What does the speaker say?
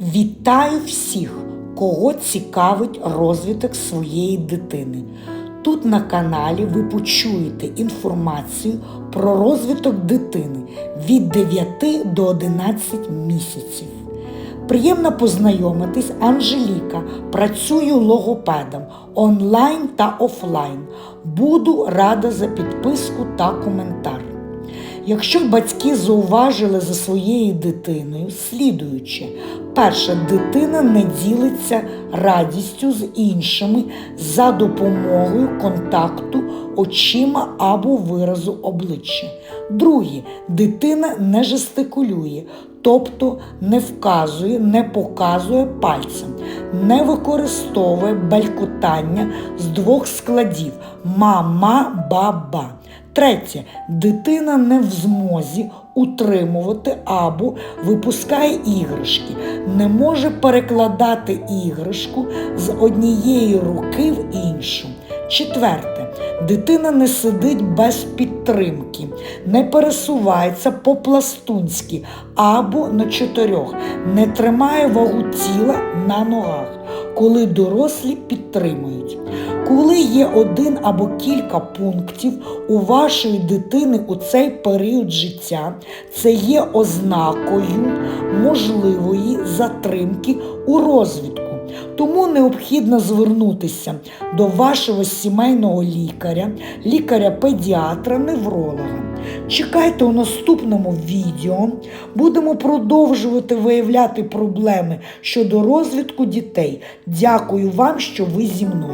Вітаю всіх, кого цікавить розвиток своєї дитини. Тут на каналі ви почуєте інформацію про розвиток дитини від 9 до 11 місяців. Приємно познайомитись, Анжеліка. Працюю логопедом онлайн та офлайн. Буду рада за підписку та коментар. Якщо батьки зауважили за своєю дитиною, слідуючи, перша дитина не ділиться радістю з іншими за допомогою контакту очима або виразу обличчя. Друге, дитина не жестикулює, тобто не вказує, не показує пальцем, не використовує балькотання з двох складів мама, баба. Третє, дитина не в змозі утримувати або випускає іграшки, не може перекладати іграшку з однієї руки в іншу. Четверте, дитина не сидить без підтримки, не пересувається по-пластунськи або на чотирьох, не тримає вагу тіла на ногах, коли дорослі підтримують. Коли є один або кілька пунктів у вашої дитини у цей період життя, це є ознакою можливої затримки у розвитку. Тому необхідно звернутися до вашого сімейного лікаря, лікаря-педіатра, невролога. Чекайте у наступному відео. Будемо продовжувати виявляти проблеми щодо розвитку дітей. Дякую вам, що ви зі мною.